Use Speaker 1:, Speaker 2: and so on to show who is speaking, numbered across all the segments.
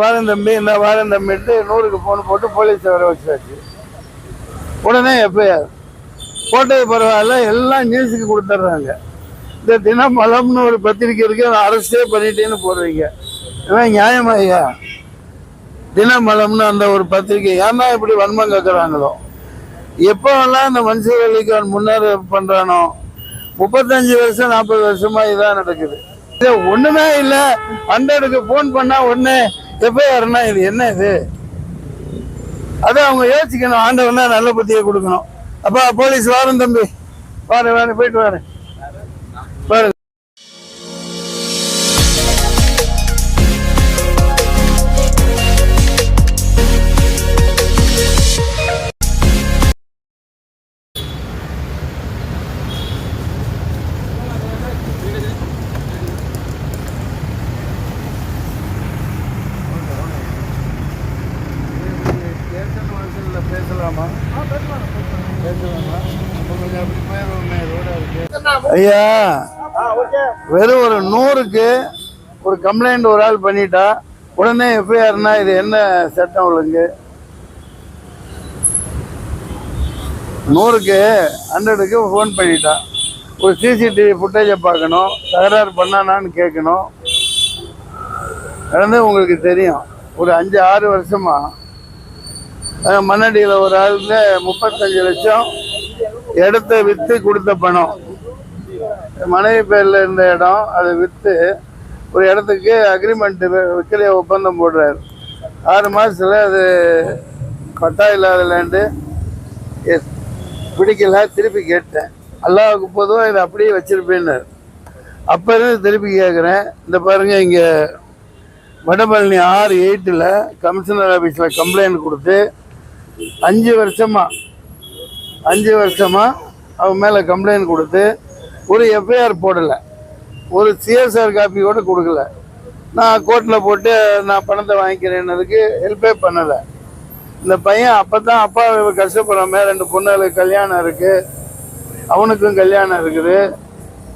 Speaker 1: வாரம் தம்பி இந்த வாரம் தம்பிட்டு நூறுக்கு ஃபோன் போட்டு போலீஸ் வர வச்சாச்சு. உடனே எஃப்ஐஆர் போட்டது பரவாயில்ல எல்லாம் நியூஸுக்கு கொடுத்துட்றாங்க. இந்த தினமலம்னு ஒரு பத்திரிக்கை இருக்கு அதை அரசே பண்ணிட்டேன்னு போடுறீங்க. இவன் நியாயமா ஐயா? தினமலம்னு அந்த ஒரு பத்திரிக்கை ஏன்னா இப்படி வன்மம் கேட்குறாங்களோ எப்போல்லாம் இந்த மன்சூர் அலிகான் முன்னேற பண்ணுறானோ முப்பத்தஞ்சு வருஷம் நாற்பது வருஷமா இதான் நடக்குது. ஒண்ணுமே இல்ல. ஹண்ட்ரடுக்கு ஃபோன் பண்ணா ஒண்ணு எஃப்ஐஆர்னா இது? என்ன இது? அதை அவங்க யோசிக்கணும். ஆண்டவனா நல்ல புத்தியை கொடுக்கணும். அப்பா போலீஸ் வாரம் தம்பி. வாரு வாரு போயிட்டு வாரு. ஐயா வெறும் ஒரு நூறுக்கு ஒரு கம்ப்ளைண்ட் ஒரு ஆள் பண்ணிட்டா உடனே எஃப்ஐஆர்னா இது என்ன சட்டம் ஒழுங்கு? நூறுக்கு ஹண்ட்ரடுக்கு ஃபோன் பண்ணிட்டா. ஒரு சிசிடிவி ஃபுட்டேஜை பார்க்கணும் தகராறு பண்ணானான்னு கேட்கணும். நடந்து உங்களுக்கு தெரியும். ஒரு அஞ்சு ஆறு வருஷமா. மண்ணடியில் ஒரு ஆளுக்கு முப்பத்தஞ்சு லட்சம் இடத்த விற்று கொடுத்த பணம். மனைவி பேரில் இருந்த இடம் அதை விற்று ஒரு இடத்துக்கு அக்ரிமெண்ட் விற்கலைய ஒப்பந்தம் போடுறாரு. ஆறு மாதத்தில் அது கட்டாயம் இல்லாத லேண்டு எஸ் பிடிக்கல திருப்பி கேட்டேன். அல்லாவுக்கு பொதுவாக இதை அப்படியே வச்சிருப்பேன்னாரு. அப்போ இருந்து திருப்பி கேட்குறேன் இந்த பாருங்கள் இங்கே வடபழனி ஆறு எயிட்டில் கமிஷனர் ஆஃபீஸில் கம்ப்ளைண்ட் கொடுத்து அஞ்சு வருஷமாக அஞ்சு வருஷமாக அவன் மேலே கம்ப்ளைண்ட் கொடுத்து ஒரு எஃப்ஐஆர் போடலை. ஒரு சிஎஸ்ஆர் காப்பி கூட கொடுக்கல. நான் கோர்ட்டில் போட்டு நான் பணத்தை வாங்கிக்கிறேன்னதுக்கு ஹெல்ப்பே பண்ணலை. இந்த பையன் அப்போ தான் அப்பா கஷ்டப்படுறமே ரெண்டு பொண்ணுகளுக்கு கல்யாணம் இருக்குது அவனுக்கும் கல்யாணம் இருக்குது.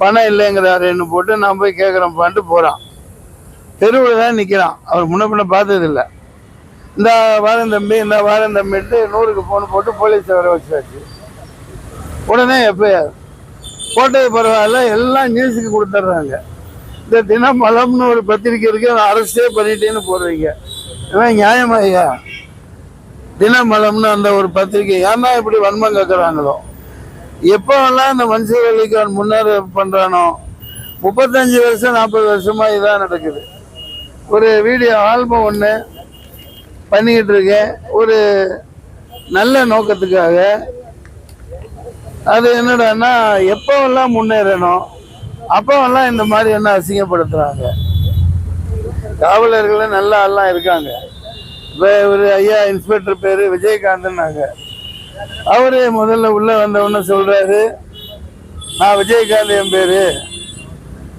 Speaker 1: பணம் இல்லைங்கிறாருன்னு போட்டு நான் போய் கேட்குறேன்ப்பான்ட்டு போகிறான் தெருவில் தான் நிற்கிறான் அவர் முன்ன பின்ன பார்த்ததில்லை. இந்த வாரம் தம்பி இந்த வாரம் தம்பிட்டு நூறுக்கு ஃபோன் போட்டு போலீஸ் வர வச்சாச்சு. உடனே எஃப்ஐஆர் கோட்டை பரவாயில்ல எல்லாம் நியூஸுக்கு கொடுத்துட்றாங்க. இந்த தினமலம்னு ஒரு பத்திரிக்கை இருக்கு அதை அரசே பண்ணிட்டேன்னு போடுறீங்க. ஏன்னா நியாயமா ஐயா? தினமலம்னு அந்த ஒரு பத்திரிக்கை ஏன்னா இப்படி வன்மம் கேட்குறாங்களோ எப்போல்லாம் இந்த மன்சூர் அலிகான் முன்னேற பண்ணுறானோ முப்பத்தஞ்சு வருஷம் நாற்பது வருஷமாக இதான் நடக்குது. ஒரு வீடியோ ஆல்பம் ஒன்று பண்ணிக்கிட்டு இருக்கேன். ஒரு நல்ல நோக்கத்துக்காக அது என்னடான்னா எப்போவெல்லாம் முன்னேறணும். அப்போவெல்லாம் இந்த மாதிரி என்ன அசிங்கப்படுத்துறாங்க? காவலர்கள் நல்லா எல்லாம் இருக்காங்க. இப்போ ஒரு ஐயா இன்ஸ்பெக்டர் பேர் விஜயகாந்தன்னாங்க. அவரே முதல்ல உள்ள வந்தவொன்னு சொல்றாரு நான் விஜயகாந்த் என் பேரு.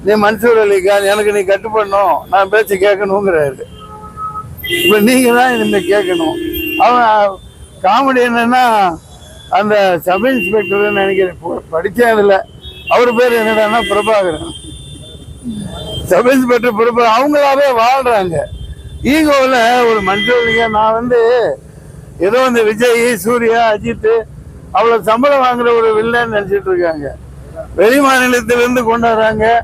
Speaker 1: நீ மன்சூர் அலிகான் எனக்கு நீ கட்டுப்படணும். நான் பேச்சு கேட்கணுங்கிறாரு. இப்போ நீங்க தான் இனிமே கேட்கணும். அவன் காமெடி என்னன்னா அந்த சப் இன்ஸ்பெக்டர் நினைக்கிறேன். போ- படிச்சேன் அவர் பேர் என்னடான்னா பிரபாகரன். சப் இன்ஸ்பெக்டர் பிரபா அவங்களாவே வாழ்றாங்க. ஈகோவில் ஒரு மனுஷங்க நான் வந்து ஏதோ இந்த விஜய் சூர்யா அஜித் அவ்வளோ சம்பளம் வாங்குற ஒரு வில்லன்னு நினச்சிட்டு இருக்காங்க. வெளி மாநிலத்திலிருந்து கொண்டாடுறாங்க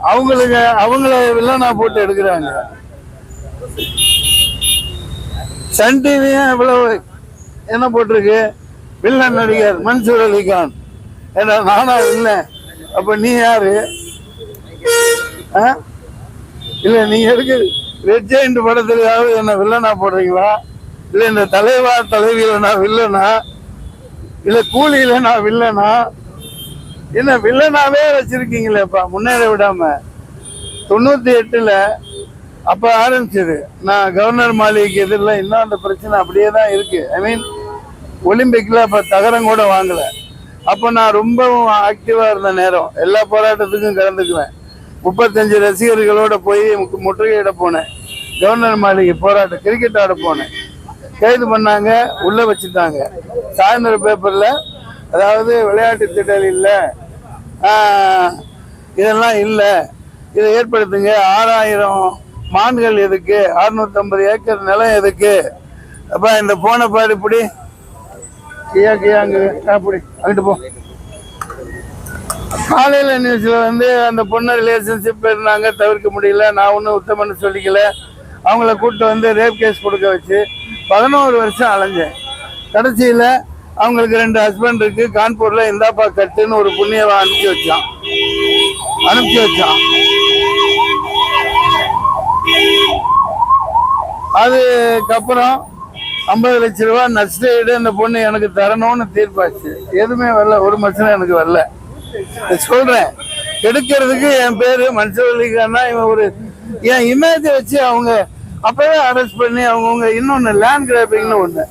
Speaker 1: அவங்களுக்கு அவங்கள வில்லனா போட்டு எடுக்கிறாங்க. சன் டிவியும் இவ்வளவு என்ன போட்டிருக்கு? வில்லன் நடிகர் மன்சூர் அலிகான். ஏன்னா நானா இல்லை அப்ப நீ யாரு? ஆ? இல்ல நீங்க எதுக்கு ரெட் ஜெயிண்ட் படத்துலயாவது என்ன வில்லனா போடுறீங்களா? இல்ல இந்த தலைவா தலைவியில நான் வில்லனா? இல்ல கூலியில நான் வில்லனா? என்ன வில்லனாவே வச்சிருக்கீங்களேப்பா முன்னேற விடாம. தொண்ணூத்தி எட்டுல அப்ப ஆரம்பிச்சது. நான் கவர்னர் மாளிகைக்கு எதிரில் இன்னும் அந்த பிரச்சனை அப்படியே தான் இருக்கு. ஐ மீன் ஒலிம்பிக்ல அப்ப தகரம் கூட வாங்கல. அப்ப நான் ரொம்பவும் ஆக்டிவா இருந்த நேரம். எல்லா போராட்டத்துக்கும் கலந்துக்குவேன். முப்பத்தஞ்சு ரசிகர்களோட போய் முற்றுகையிட போனேன். கவர்னர் மாளிகை போராட்டம் கிரிக்கெட் ஆட போனேன். கைது பண்ணாங்க உள்ள வச்சுட்டாங்க. சாயந்தர பேப்பர்ல அதாவது விளையாட்டு திடல் இல்லை இதெல்லாம் இல்லை. இதை ஏற்படுத்துங்க. ஆறாயிரம் மான்கள் எதுக்கு? 650 ஏக்கர் நிலம் எதுக்கு? அப்ப இந்த போனை பாடு இப்படி கியா கியா அங்கே அப்படி அங்கிட்டு போ. காலையில் நியூஸில் வந்து அந்த பொண்ணு ரிலேஷன்ஷிப் இருந்தாங்க தவிர்க்க முடியல. நான் ஒன்றும் உத்தமன்னு சொல்லிக்கல. அவங்கள கூப்பிட்டு வந்து ரேப் கேஸ் கொடுக்க வச்சு பதினோரு வருஷம் அலைஞ்சேன். கடைசியில் அவங்களுக்கு ரெண்டு ஹஸ்பண்ட் இருக்குது கான்பூரில் இந்தாப்பா கட்டுன்னு ஒரு புண்ணியவன் அனுப்பிச்சி வச்சான். அனுப்பிச்சி வச்சான். அதுக்கப்புறம் ஐம்பது லட்ச ரூபா நஷ்டஈடு அந்த பொண்ணு எனக்கு தரணும்னு தீர்ப்பாச்சு. எதுவுமே வரல ஒரு மனுஷனும் எனக்கு வரல. சொல்றேன் எடுக்கிறதுக்கு என் பேரு மனுஷவல்லிக்கானா இவன் ஒரு என் இமேஜை வச்சு அவங்க அப்பவே அரெஸ்ட் பண்ணி அவங்கவுங்க இன்னொன்று லேண்ட் கிராப்பிங்னு ஒண்ணு.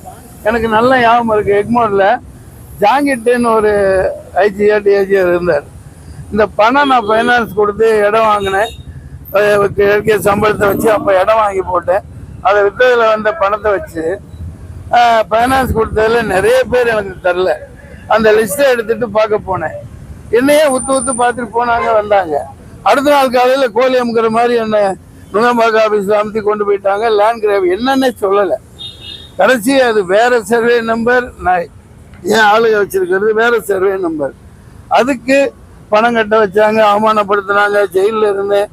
Speaker 1: எனக்கு நல்ல ஞாபகம் இருக்கு எக்மோர்ல ஜாங்கிட்டுன்னு ஒரு ஐஜிஆர் டிஐஜிஆர் இருந்தார். இந்த பணம் நான் ஃபைனான்ஸ் கொடுத்து இடம் வாங்கினேன். சம்பளத்தை வச்சு அப்போ இடம் வாங்கி போட்டேன். அதை விற்றதில் வந்த பணத்தை வச்சு ஃபைனான்ஸ் கொடுத்ததுல நிறைய பேர் எனக்கு தரல. அந்த லிஸ்ட்டை எடுத்துட்டு பார்க்க போனேன். என்னையே உத்து உத்து பார்த்துட்டு போனாங்க வந்தாங்க. அடுத்த நாள் காலையில் கோழி அமுக்கிற மாதிரி என்னை நுங்கம்பாக்க ஆஃபீஸ் அமுத்தி கொண்டு போயிட்டாங்க. லேண்ட் கிராப் என்னன்னே சொல்லலை. கடைசி அது வேற சர்வே நம்பர் நான் ஏன் ஆளுக வச்சிருக்கிறது வேற சர்வே நம்பர் அதுக்கு பணம் கட்ட வச்சாங்க அவமானப்படுத்தினாங்க ஜெயிலில் இருந்தேன்.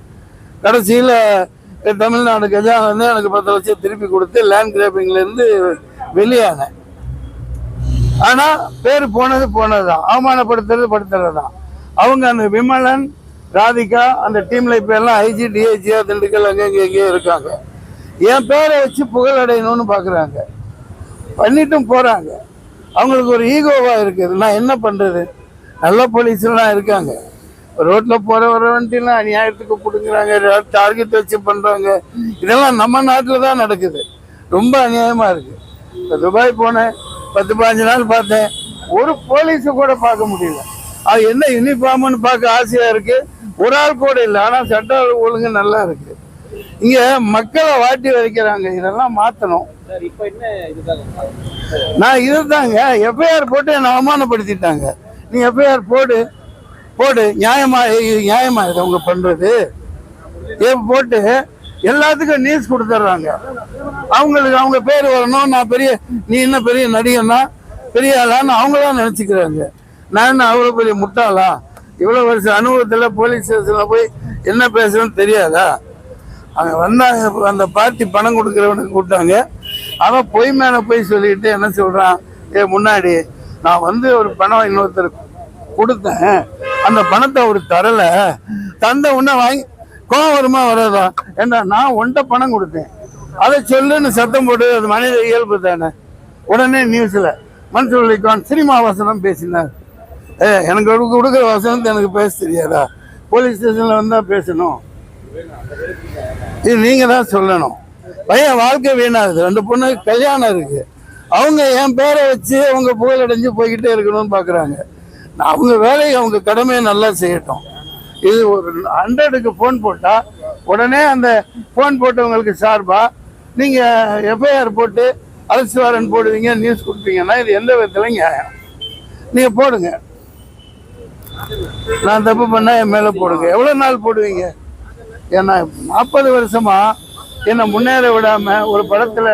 Speaker 1: கடைசியில் தமிழ்நாடு கஜா வந்து எனக்கு பத்து லட்சம் திருப்பி கொடுத்து லேண்ட் கிராப்பிங்லேருந்து வெளியாங்க ஆனால் ஆனா பேர் போனது போனதுதான். அவமானப்படுத்துறது படுத்துறது தான் அவங்க அந்த விமலன் ராதிகா அந்த டீம்ல இப்ப எல்லாம் ஐஜி டிஐஜியா திண்டுக்கல் அங்கே இங்கே இங்கேயும் இருக்காங்க. என் பேரை வச்சு புகழ் அடையணும்னு பாக்குறாங்க. பண்ணிட்டும் போறாங்க. அவங்களுக்கு ஒரு ஈகோவா இருக்குது. நான் என்ன பண்றது? நல்ல போலீஸ்லாம் இருக்காங்க. ரோட்ல போற வர வண்டிலாம் அநியாயத்துக்கு பிடுங்குறாங்க. டார்கெட் வச்சு பண்றாங்க. இதெல்லாம் நம்ம நாட்டுல தான் நடக்குது. ரொம்ப அநியாயமா இருக்கு. இப்ப துபாய் போனேன் பத்து பாஞ்சு நாள் பார்த்தேன். ஒரு போலீஸை கூட பார்க்க முடியல. அது என்ன யூனிஃபார்ம்னு பார்க்க ஆசையா இருக்கு? ஒரு ஆள் கூட இல்லை ஆனா சட்ட ஒழுங்கு நல்லா இருக்கு. இங்க மக்களை வாட்டி வதைக்கிறாங்க இதெல்லாம்
Speaker 2: இதுக்காக
Speaker 1: நான் இதுதாங்க எஃப்ஐஆர் போட்டு என்னை அவமானப்படுத்திட்டாங்க. நீ எஃப்ஐஆர் போடு போடு நியாயமா நியாயமா இது அவங்க பண்றது. ஏன் போட்டு எல்லாத்துக்கும் நியூஸ் கொடுத்துட்றாங்க அவங்களுக்கு அவங்க பேர் வரணும் நான் பெரிய நீ என்ன பெரிய நடிகனா பெரிய ஆளான்னு அவங்க தான் நினச்சிக்கிறாங்க. நான் என்ன அவ்வளோ பெரிய முட்டாளா? இவ்வளோ வருஷம் அனுபவத்தில் போலீஸ் ஸ்டேஷனில் போய் என்ன பேசுறேன்னு தெரியாதா? அங்கே வந்தாங்க அந்த பார்ட்டி பணம் கொடுக்குறவனுக்கு கூப்பிட்டாங்க. அவன் பொய் மேலே போய் சொல்லிட்டு என்ன சொல்கிறான் ஏ முன்னாடி நான் வந்து ஒரு பணம் இன்னொருத்தருக்கு கொடுத்தேன். அந்த பணத்தை அவர் தரலை. தந்த உடனே வாங்கி கோவம் வருமா வராதா ஏண்டா நான் உன்கிட்ட பணம் கொடுத்தேன். அதை சொல்லுன்னு சத்தம் போட்டு அது மனித இயல்பு தானே. உடனே நியூஸில் மன்சூர் சினிமா வசனம் பேசினார். ஏ எனக்கு கொடுக்குற வசனத்தை எனக்கு பேச தெரியாதா? போலீஸ் ஸ்டேஷனில் வந்தால் பேசணும். இது நீங்கள் தான் சொல்லணும். பையன் வாழ்க்கை வீணாகுது. ரெண்டு பொண்ணு கல்யாணம் இருக்கு. அவங்க என் பேரை வச்சு அவங்க புகழடைஞ்சு போய்கிட்டே இருக்கணும்னு பார்க்குறாங்க அவங்க வேலையை அவங்க கடமையை நல்லா செய்யட்டும். இது ஒரு ஹண்ட்ரடுக்கு ஃபோன் போட்டால் உடனே அந்த ஃபோன் போட்டவங்களுக்கு சார்பாக நீங்கள் எஃப்ஐஆர் போட்டு அரசு வாரன் போடுவீங்க நியூஸ் கொடுப்பீங்கன்னா இது எந்த விதத்தில் நியாயம். நீங்கள் போடுங்க. நான் தப்பு பண்ணால் என் மேலே போடுங்க. எவ்வளோ நாள் போடுவீங்க? ஏன்னா நாற்பது வருஷமாக என்னை முன்னேற விடாமல் ஒரு படத்தில்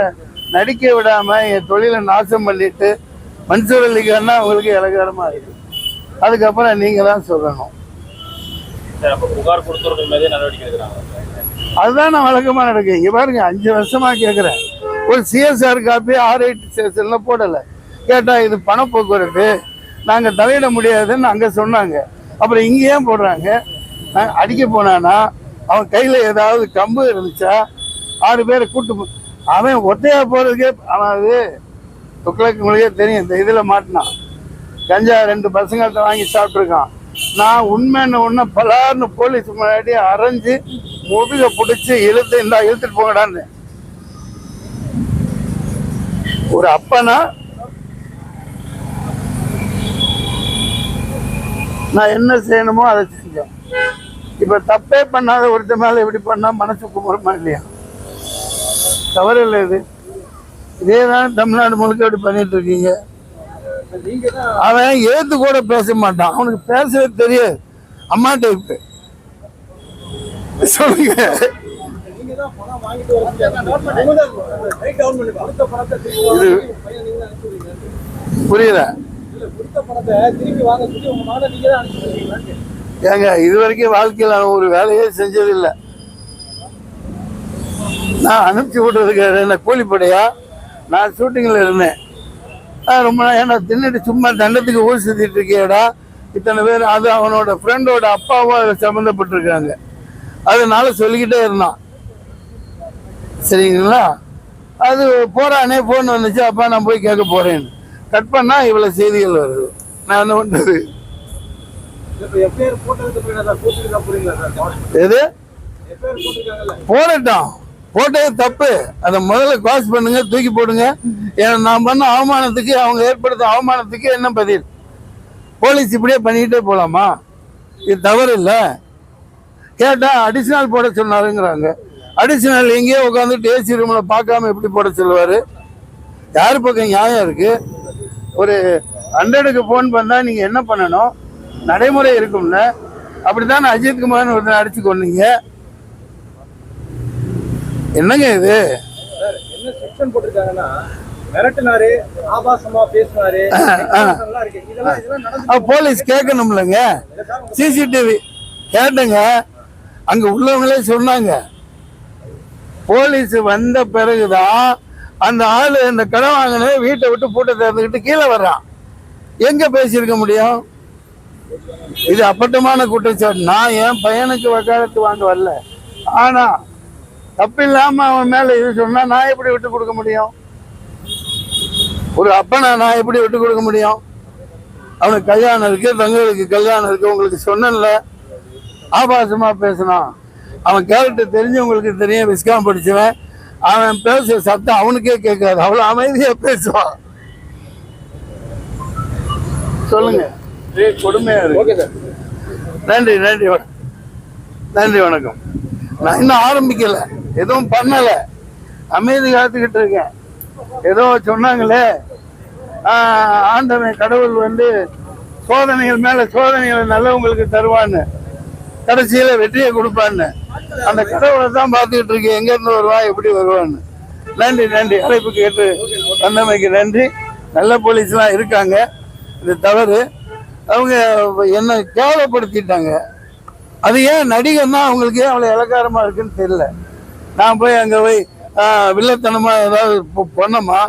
Speaker 1: நடிக்க விடாமல் என் தொழிலை நாசம் பண்ணிட்டு மன்சூர் அலிகான்னா அவங்களுக்கு இலகாரமாக இருக்குது அதுக்கப்புறம் நீங்கள் தான் சொல்லணும்.
Speaker 2: புகார் கொடுத்தவர்கள் மீதே நடவடிக்கை எடுக்கிறாங்க.
Speaker 1: அதுதான் நான் வழக்கமா நடக்கு இங்க பாருங்க அஞ்சு வருஷமா கேட்குறேன் ஒரு சிஎஸ்ஆர் காப்பி ஆர் எயிட் ஸ்டேஷன்ல போடலை. கேட்டா இது பண போக்குவரத்து நாங்க தலையிட முடியாதுன்னு அங்க சொன்னாங்க. அப்புறம் இங்க ஏன் போடுறாங்க? அடிக்க போனானா? அவன் கையில ஏதாவது கம்பு இருந்துச்சா? ஆறு பேரை கூட்டு போ- அவன் ஒத்தையா போறதுக்கே அவன் அது துக்ளக்கு உங்களுக்கே தெரியும். இந்த இதுல மாட்டினான். கஞ்சா ரெண்டு பசங்கள்கிட்ட வாங்கி சாப்பிட்ருக்கான் நான் உண்மைன்னு ஒன்று பலார்னு போலீஸ் முன்னாடி அரைஞ்சு முதுக பிடிச்சி இழுத்து இந்தா இழுத்துட்டு போங்கடான்னு. ஒரு அப்பனா நான் என்ன செய்யணுமோ அதை செஞ்சேன். இப்ப தப்பே பண்ணாத ஒருத்த மேல இப்படி பண்ணா மனசு குமரமா இல்லையா? தவறு இல்லை இது. இதே தான் தமிழ்நாடு முழுக்க இப்படி பண்ணிட்டு இருக்கீங்க. அவன் ஏத்து கூட பேச மாட்டான். அவனுக்கு பேசவே தெரியாது. அம்மா டைப்பு சொல்லுங்க. இது. புரியல. ஏங்க இது வரைக்கும் வாழ்க்கையில் அவன் ஒரு வேலையே செஞ்சதில்லை. நான் அனுப்பிச்சி விட்றதுக்கு என்ன கூலிப்படையா நான் ஷூட்டிங்கில் இருந்தேன். நான் ரொம்ப நாள். ஏன்னா தின்னுட்டு சும்மா தண்டத்துக்கு ஊர் சுத்திட்டு இருக்கியடா. இத்தனை பேர் அது அவனோட ஃப்ரெண்டோட அப்பாவும் அதில் சம்மந்தப்பட்டிருக்காங்க. அதனால சொல்லிக்கிட்டே இருந்தான். சரிங்களா? அது போறானே ஃபோன் வந்துச்சு. அப்பா நான் போய் கேட்க போறேன்னு கட் பண்ணா இவ்வளோ செய்திகள் வருது. நான் என்ன பண்ணுறது எது?
Speaker 3: எஃப்ஐஆர்
Speaker 1: போடட்டும். போட்டது தப்பு. அதை முதல்ல காஸ் பண்ணுங்க தூக்கி போடுங்க. ஏன்னா நான் பண்ண அவமானத்துக்கு அவங்க ஏற்படுத்த அவமானத்துக்கு என்ன பதில்? போலீஸ் இப்படியே பண்ணிக்கிட்டே போகலாமா இது தவறு இல்லை கேட்டால் அடிஷ்னல் போட சொன்னாருங்கிறாங்க. அடிஷ்னல் எங்கேயோ உட்காந்துட்டு ஏசி ரூமில் பார்க்காம எப்படி போட சொல்லுவார்? யார் பக்கம் நியாயம் இருக்குது ஒரு ஹண்ட்ரடுக்கு ஃபோன் பண்ணால் நீங்கள் என்ன பண்ணணும்? நடைமுறை இருக்கும்ல. அப்படித்தானே அஜித் குமார்னு ஒருத்தர் அடித்து கொண்டீங்க என்னங்க இது?
Speaker 3: என்ன செக்ஷன் போட்டிருக்காங்கன்னா மிரட்டினாரு ஆபாசமா பேசினாரு
Speaker 1: போலீஸ் கேட்கணும்லங்க. சிசிடிவி. கேட்டுங்க. அங்க உள்ளவங்களே சொன்னாங்க. போலீஸ் வந்த பிறகுதான் அந்த ஆளு அந்த கடை வாங்கின வீட்டை விட்டு பூட்டை திறந்துக்கிட்டு கீழே வர்றான். எங்க பேசியிருக்க முடியும்? இது அப்பட்டமான குற்றச்சாட்டு நான் என் பையனுக்கு வக்காலத்து வாங்க வரல. ஆனா தப்பில்லாம அவன் மேல இது சொன்னா நான் எப்படி விட்டு கொடுக்க முடியும்? ஒரு அப்பனை நான் எப்படி விட்டு கொடுக்க முடியும்? அவனுக்கு கல்யாணம் இருக்கு தங்களுக்கு கல்யாணம் இருக்கு உங்களுக்கு சொன்னேன்ல. ஆபாசமா பேசினான். அவன் கேரக்டர் தெரிஞ்சவங்களுக்கு தெரியும் விஸ்காம் படிச்சவன். அவன் பேசுற சத்தம் அவனுக்கே கேட்காது. அவ்வளவு அமைதியா பேசுவான். சொல்லுங்க. ஏய், கொடுமையா இருக்கு.
Speaker 3: Okay sir.
Speaker 1: நன்றி நன்றி நன்றி வணக்கம். நான் இன்னும் ஆரம்பிக்கல. எதுவும் பண்ணல. அமைதி காத்துக்கிட்டு இருக்கேன். ஏதோ சொன்னாங்களே. ஆஹ், ஆண்டவன் கடவுள் வந்து சோதனைகள் மேல சோதனைகள் நல்லவங்களுக்கு தருவான்னு. கடைசியில வெற்றியை கொடுப்பான்னு. அந்த கடவுளை தான் பார்த்துக்கிட்டு இருக்கேன். எங்க இருந்து வருவா எப்படி வருவான்னு. நன்றி நன்றி. அழைப்பு கேட்டு வந்தமைக்கு நன்றி. நல்ல போலீஸ்லாம் இருக்காங்க. இது தவறு. அவங்க என்ன கேவலப்படுத்திட்டாங்க. அது ஏன் நடிகர்னா அவங்களுக்கு ஏன் அவ்வளோ இலக்காரமாக இருக்குன்னு தெரியல. நான் போய் அங்கே போய் வில்லத்தனமாக வில்லத்தனமா ஏதாவது பொ- பண்ணோமா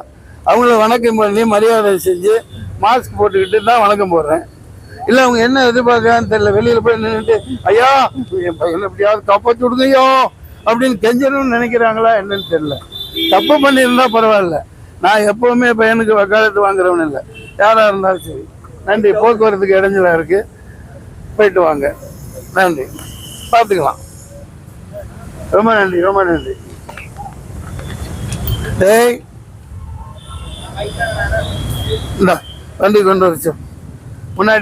Speaker 1: அவங்கள வணக்கம் பண்ணி மரியாதை செஞ்சு மாஸ்க் போட்டுக்கிட்டு தான் வணக்கம் போடுறேன். இல்லை அவங்க என்ன எதிர்பார்க்கறான்னு தெரியல. வெளியில் போய் நின்றுட்டு ஐயா என் பையனை எப்படியாவது காப்பாற்றி விடுங்கய்யோ அப்படின்னு கெஞ்சணும்னு நினைக்கிறாங்களா என்னன்னு தெரியல. தப்பு பண்ணியிருந்தா பரவாயில்ல. நான் எப்பவுமே பையனுக்கு வக்காலத்து வாங்குறவன் இல்லை. யாராக இருந்தாலும் சரி. நன்றி. போக்குவரத்துக்கு இடைஞ்சலா இருக்கு. போயிட்டு வாங்க. நன்றி. பார்த்துக்கலாம். ரொம்ப நன்றி ரொம்ப நன்றி. டேய் இந்தா வண்டி கொண்டு வரச்சோம் முன்னாடி